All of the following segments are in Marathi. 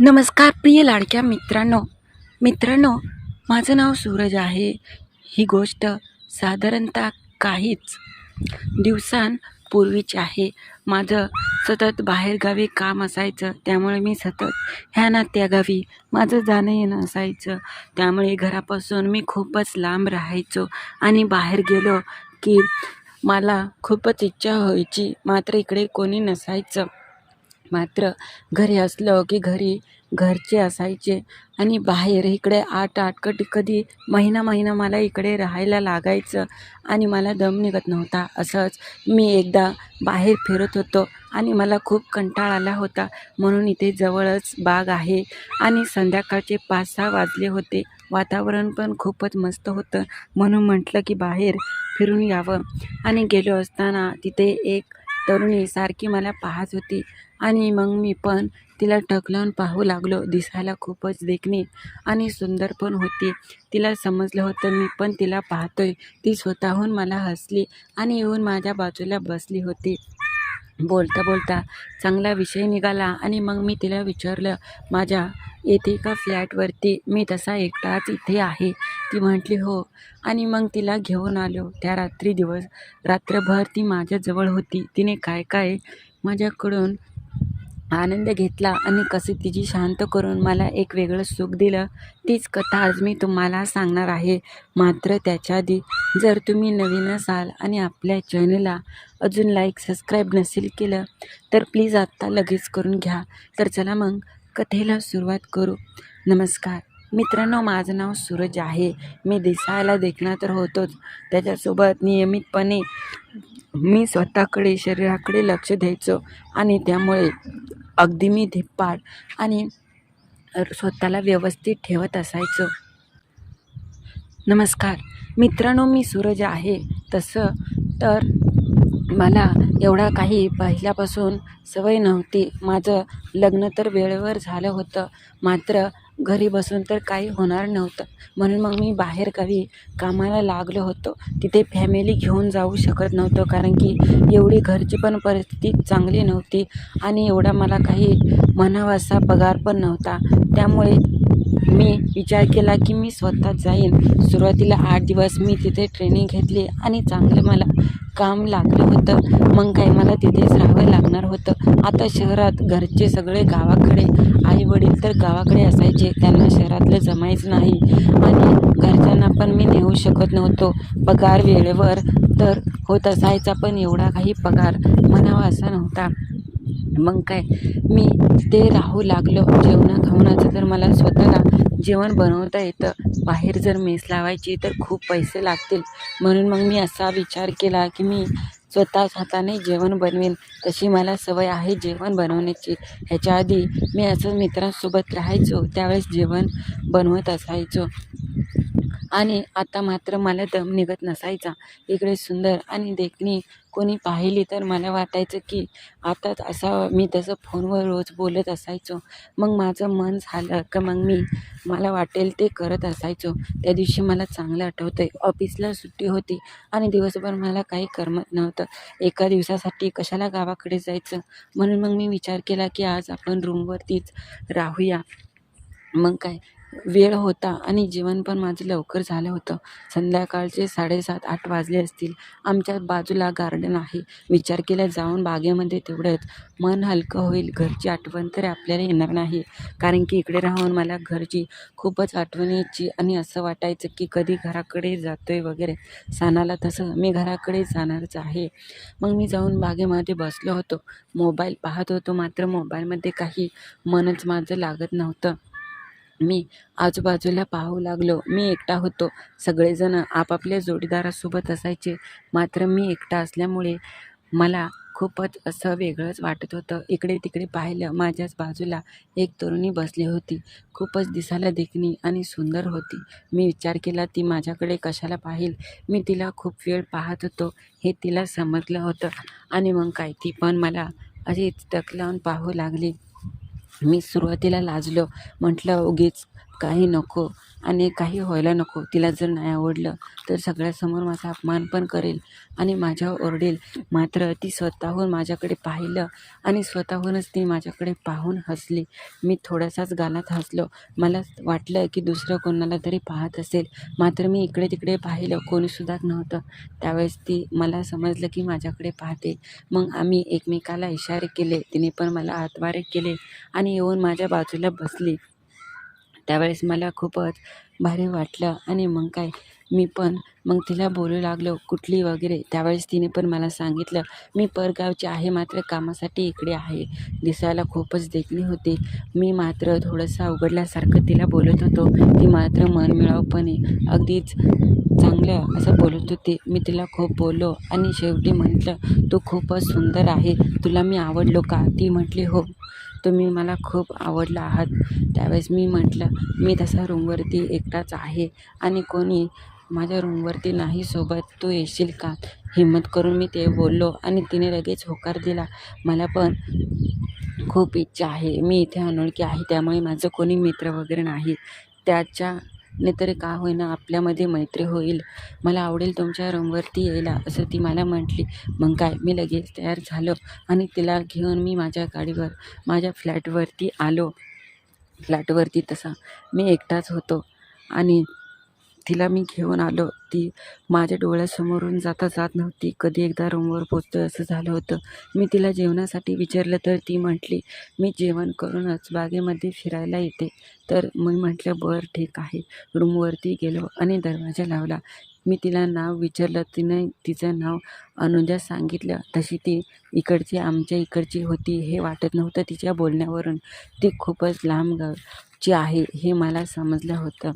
नमस्कार प्रिय लाडक्या मित्रांनो. मित्रांनो माझं नाव सूरज आहे. ही गोष्ट साधारणतः काहीच दिवसांपूर्वीची आहे. माझं सतत बाहेरगावी काम असायचं त्यामुळे मी सतत ह्या ना त्या गावी माझं जाणं येणं असायचं. त्यामुळे घरापासून मी खूपच लांब राहायचो आणि बाहेर गेलो की मला खूपच इच्छा व्हायची मात्र इकडे कोणी नसायचं. मात्र घरी असलं की घरी घरचे असायचे आणि बाहेर इकडे आठ आठ कधी कधी महिना महिना मला इकडे राहायला लागायचं आणि मला दम निघत नव्हता. असंच मी एकदा बाहेर फिरत होतो आणि मला खूप कंटाळा आला होता. म्हणून इथे जवळच बाग आहे आणि संध्याकाळचे पाच सहा वाजले होते. वातावरण पण खूपच मस्त होतं. म्हणून म्हटलं की बाहेर फिरून यावं. आणि गेलो असताना तिथे एक तरुणी सारखी मला पाहत होती. आणि मग मी पण तिला टकलावून पाहू लागलो. दिसायला खूपच देखणी आणि सुंदर पण होती. तिला समजलं होतं मी पण तिला पाहतोय. ती स्वतःहून मला हसली आणि येऊन माझ्या बाजूला बसली होती. बोलता बोलता चांगला विषय निघाला आणि मग मी तिला विचारलं माझ्या येथे का फ्लॅटवरती? मी तसा एकटाच इथे आहे. ती म्हटली हो. आणि मग तिला घेऊन आलो. त्या रात्री दिवस रात्रभर ती माझ्याजवळ होती. तिने काय काय माझ्याकडून आनंद घेतला आणि कसे तिची शांत करून मला एक वेगळं सुख दिलं. तीच कथा आज मी तुम्हाला सांगणार आहे. मात्र त्याच्या आधी जर तुम्ही नवीन असाल आणि आपल्या चॅनलला अजून लाईक सबस्क्राईब नसेल केलं तर प्लीज आत्ता लगेच करून घ्या. तर चला मग कथेला सुरुवात करू. नमस्कार. मित्रांनो माझं नाव सूरज आहे. मी दिसायला देखणं तर होतोच. त्याच्यासोबत नियमितपणे मी स्वतःकडे शरीराकडे लक्ष द्यायचो आणि त्यामुळे अगदी मी धिप्पाड आणि स्वतःला व्यवस्थित ठेवत असायचो. नमस्कार. मित्रांनो मी सूरज आहे. तसं तर मला एवढा काही पहिल्यापासून सवय नव्हती. माझं लग्न तर वेळेवर झालं होतं. मात्र घरी बसून तर काही होणार नव्हतं. म्हणून मग मी बाहेरगावी कामाला लागलो होतो. तिथे फॅमिली घेऊन जाऊ शकत नव्हतं कारण की एवढी घरची पण परिस्थिती चांगली नव्हती आणि एवढा मला काही म्हणावासा पगार पण नव्हता. त्यामुळे मी विचार केला की मी स्वतः जाईन. सुरुवातीला आठ दिवस मी तिथे ट्रेनिंग घेतली आणि चांगलं मला काम लागलं होतं. मग काय मला तिथेच राहावं लागणार होतं. आता शहरात घरचे सगळे गावाकडे आई वडील तर गावाकडे असायचे. त्यांना शहरातलं जमायचं नाही. आणि घरच्यांना पण मी नेऊ शकत नव्हतो. पगार वेळेवर तर होत असायचा पण एवढा काही पगार म्हणावा असा नव्हता. मग काय मी ते राहू लागलो. जेवणा खावणाचं तर मला स्वतःला जेवण बनवता येतं. बाहेर जर मेस लावायची तर खूप पैसे लागतील. म्हणून मग मी असा विचार केला की मी स्वतःच हाताने जेवण बनवेन. तशी मला सवय आहे जेवण बनवण्याची. ह्याच्या आधी मी असं मित्रांसोबत राहायचो. त्यावेळेस जेवण बनवत असायचो. आणि आता मात्र मला दम निघत नसायचा. इकडे सुंदर आणि देखणी कोणी पाहिली तर मला वाटायचं की आताच असा मी तसं फोनवर रोज बोलत असायचो. मग माझं मन झालं का मग मी मला वाटेल ते करत असायचो. त्या दिवशी मला चांगलं आठवतं आहे ऑफिसला सुट्टी होती आणि दिवसभर मला काही करमत नव्हतं. एका दिवसासाठी कशाला गावाकडे जायचं? म्हणून मग मी विचार केला की आज आपण रूमवरतीच राहूया. मग काय? वेळ होता आणि जेवण पण माझं लवकर झालं होतं. संध्याकाळचे साडेसात आठ वाजले असतील. आमच्या बाजूला गार्डन आहे. विचार केला जाऊन बागेमध्ये तेवढंच. मन हलकं होईल. घरची आठवण तर आपल्याला येणार नाही. कारण की इकडे राहून मला घरची खूपच आठवण यायची आणि असं वाटायचं की कधी घराकडे जातो आहे वगैरे. सणाला तसं मी घराकडे जाणारच आहे. मग मी जाऊन बागेमध्ये बसलो होतो. मोबाईल पाहत होतो. मात्र मोबाईलमध्ये काही मनच माझं लागत नव्हतं. मी आजूबाजूला पाहू लागलो. मी एकटा होतो. सगळेजण आपापल्या जोडीदारासोबत असायचे. मात्र मी एकटा असल्यामुळे मला खूपच असं वेगळंच वाटत होतं. इकडे तिकडे पाहिलं माझ्याच बाजूला एक तरुणी बसली होती. खूपच दिसायला देखणी आणि सुंदर होती. मी विचार केला ती माझ्याकडे कशाला पाहिल? मी तिला खूप वेळ पाहत होतो. हे तिला समजलं होतं. आणि मग काय? ती पण मला अशी टक लावून पाहू लागली. मी सुरुवातीला लाजलो. म्हटलं उगीच काही नको आणि काही व्हायला नको तिला जर नाही आवडलं तर सगळ्यासमोर माझा अपमान पण करेल आणि माझ्यावर ओरडेल. मात्र ती स्वतःहून माझ्याकडे पाहिलं आणि स्वतःहूनच ती माझ्याकडे पाहून हसली. मी थोडासाच गालात हसलो. मला वाटलं की दुसरं कोणाला तरी पाहत असेल. मात्र मी इकडे तिकडे पाहिलं. कोणीसुद्धा नव्हतं. त्यावेळेस ती मला समजलं की माझ्याकडे पाहते. मग आम्ही एकमेकाला इशारे केले. तिने पण मला हातवारे केले आणि येऊन माझ्या बाजूला बसली. त्यावेळेस मला खूपच भारी वाटलं आणि मग काय मी पण मग तिला बोलू लागलो कुठली वगैरे. त्यावेळेस तिने पण मला सांगितलं मी परगावची आहे मात्र कामासाठी इकडे आहे. दिसायला खूपच देखणी होती. मी मात्र थोडंसं अवघडल्यासारखं तिला बोलत होतो. ती मात्र मनमिळावपणे अगदीच चांगलं असं बोलत होती. मी तिला खूप बोललो आणि शेवटी म्हटलं तू खूपच सुंदर आहे. तुला मी आवडलो का? ती म्हटली हो. तुम्ही मला खूप आवडला आहात. त्यावेळेस मी म्हटलं मी तसा रूमवरती एकटाच आहे आणि कोणी माझ्या रूमवरती नाही सोबत तू येशील का? हिम्मत करून मी ते बोललो आणि तिने लगेच होकार दिला. मला पण खूप इच्छा आहे. मी इथे अनोळखी आहे त्यामुळे माझं कोणी मित्र वगैरे नाही. त्याच्या त्याच्याने तरी का होईना आपल्यामध्ये मैत्री होईल. मला आवडेल तुमच्या रूमवरती यायला असं ती मला म्हटली. मग काय? मी लगेच तयार झालो आणि तिला घेऊन मी माझ्या गाडीवर माझ्या फ्लॅटवरती आलो. फ्लॅटवरती तसा. मी एकटाच होतो आणि तिला मी घेऊन आलो. ती माझ्या डोळ्यासमोरून जाता जात नव्हती. कधी एकदा रूमवर पोचतो असं झालं होतं. मी तिला जेवणासाठी विचारलं तर ती म्हटली मी जेवण करूनच बागेमध्ये फिरायला येते. तर मी म्हटलं बरं ठीक आहे. रूमवरती गेलो आणि दरवाजा लावला. मी तिला नाव विचारलं. तिने तिचं नाव अनुजा सांगितलं. तशी ती इकडची आमच्या इकडची होती हे वाटत नव्हतं तिच्या बोलण्यावरून. ती खूपच लांब गावची आहे हे मला समजलं होतं.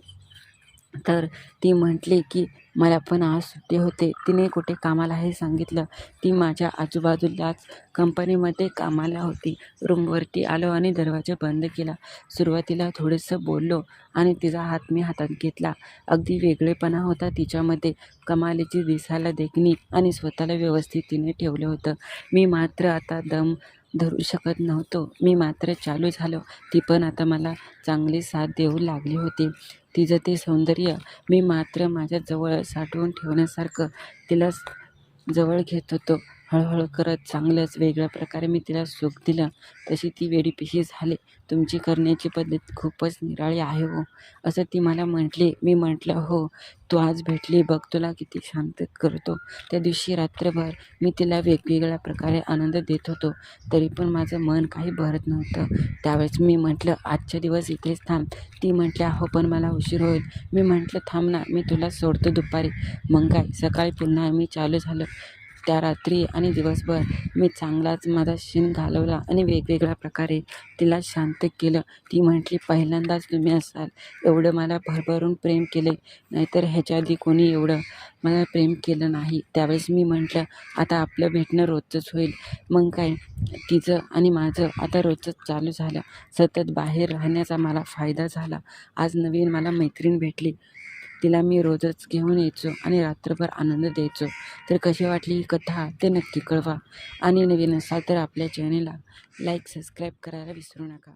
तर ती म्हटली की मला पण आज सुट्टी होते. तिने कुठे कामाला हे सांगितलं. ती माझ्या आजूबाजूलाच कंपनीमध्ये कामाला होती. रूमवरती आलो आणि दरवाजा बंद केला. सुरुवातीला थोडंसं बोललो आणि तिचा हात मी हातात घेतला. अगदी वेगळेपणा होता तिच्यामध्ये. कमालीची दिसायला देखणी आणि स्वतःला व्यवस्थित तिने ठेवलं होतं. मी मात्र आता दम धरू शकत नव्हतो. मी मात्र चालू झालो. ती पण आता मला चांगली साथ देऊ लागली होती. तिचं ते सौंदर्य मी मात्र माझ्याजवळ साठवून ठेवण्यासारखं तिला जवळ घेत होतो. हळूहळू करत चांगलंच वेगळ्या प्रकारे मी तिला सुख दिलं. तशी ती वेडीपिशी झाली. तुमची करण्याची पद्धत खूपच निराळी आहे हो. असं ती मला म्हटली. मी म्हटलं हो तू आज भेटली. बघ तुला किती शांत करतो. त्या दिवशी रात्रभर मी तिला वेगवेगळ्या प्रकारे आनंद देत होतो. तरी पण माझं मन काही भरत नव्हतं. त्यावेळेस मी म्हटलं आजच्या दिवस इथेच थांब. ती म्हटली हो पण मला उशीर होईल. मी म्हटलं थांब ना मी तुला सोडतो दुपारी. मग काय? सकाळी पुन्हा मी चालू झालं. त्या रात्री आणि दिवसभर मी चांगलाच माझा शिण घालवला आणि वेगवेगळ्या प्रकारे तिला शांत केलं. ती म्हटली पहिल्यांदाच तुम्ही असाल. एवढं मला भरभरून प्रेम केले. नाहीतर ह्याच्या आधी कोणी एवढं मला प्रेम केलं नाही त्यावेळेस मी म्हटलं आता आपलं भेटणं रोजचंच होईल. मग काय? तिचं आणि माझं आता रोजचंच चालू झालं. सतत बाहेर राहण्याचा मला फायदा झाला. आज नवीन मला मैत्रीण भेटली. तिला मी रोजच घेऊन यायचो आणि रात्रभर आनंद द्यायचो. तर कशी वाटली ही कथा ते नक्की कळवा. आणि नवीन असाल तर आपल्या चॅनेलला लाईक सबस्क्राईब करायला विसरू नका.